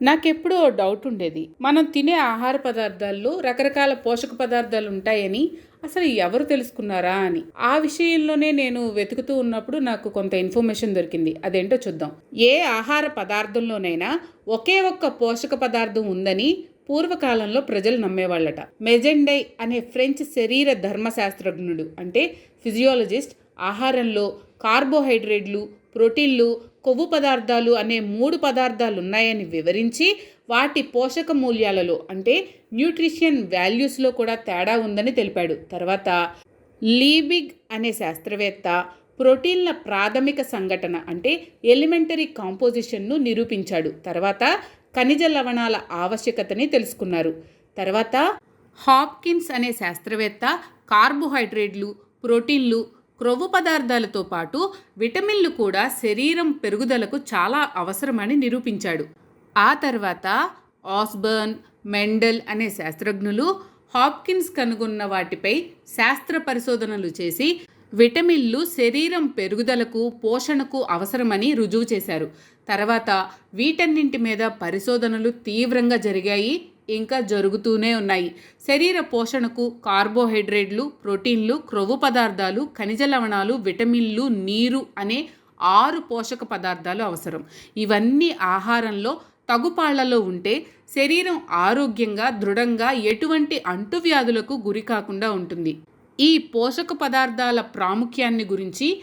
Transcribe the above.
నాకెప్పుడూ ఓ డౌట్ ఉండేది. మనం తినే ఆహార పదార్థాల్లో రకరకాల పోషక పదార్థాలు ఉంటాయని అసలు ఎవరు తెలుసుకున్నారా అని. ఆ విషయంలోనే నేను వెతుకుతూ ఉన్నప్పుడు నాకు కొంత ఇన్ఫర్మేషన్ దొరికింది. అదేంటో చూద్దాం. ఏ ఆహార పదార్థంలోనైనా ఒకే ఒక్క పోషక పదార్థం ఉందని పూర్వకాలంలో ప్రజలు నమ్మేవాళ్ళట. మెజెండై అనే ఫ్రెంచ్ శరీర ధర్మశాస్త్రజ్ఞుడు అంటే ఫిజియాలజిస్ట్ ఆహారంలో కార్బోహైడ్రేట్లు ప్రోటీన్లు కొవ్వు పదార్థాలు అనే మూడు పదార్థాలు ఉన్నాయని వివరించి వాటి పోషక మూల్యాలలో అంటే న్యూట్రిషన్ వాల్యూస్లో కూడా తేడా ఉందని తెలిపాడు. తర్వాత లీబిగ్ అనే శాస్త్రవేత్త ప్రోటీన్ల ప్రాథమిక సంఘటన అంటే ఎలిమెంటరీ కాంపోజిషన్ను నిరూపించాడు. తర్వాత ఖనిజ లవణాల ఆవశ్యకతని తెలుసుకున్నారు. తర్వాత హాప్కిన్స్ అనే శాస్త్రవేత్త కార్బోహైడ్రేట్లు ప్రోటీన్లు క్రొవ్వు పదార్థాలతో పాటు విటమిన్లు కూడా శరీరం పెరుగుదలకు చాలా అవసరమని నిరూపించాడు. ఆ తర్వాత ఆస్బర్న్ మెండల్ అనే శాస్త్రజ్ఞులు హాప్కిన్స్ కనుగొన్న వాటిపై శాస్త్ర పరిశోధనలు చేసి విటమిన్లు శరీరం పెరుగుదలకు పోషణకు అవసరమని రుజువు చేశారు. తర్వాత వీటన్నింటి మీద పరిశోధనలు తీవ్రంగా జరిగాయి. ఇంకా జరుగుతూనే ఉన్నాయి. శరీర పోషణకు కార్బోహైడ్రేట్లు ప్రోటీన్లు క్రొవ్వు పదార్థాలు ఖనిజ లవణాలు విటమిన్లు నీరు అనే ఆరు పోషక పదార్థాలు అవసరం. ఇవన్నీ ఆహారంలో తగుపాళ్ళలో ఉంటే శరీరం ఆరోగ్యంగా దృఢంగా ఎటువంటి అంటువ్యాధులకు గురి కాకుండా ఉంటుంది. ఈ పోషక పదార్థాల ప్రాముఖ్యాన్ని గురించి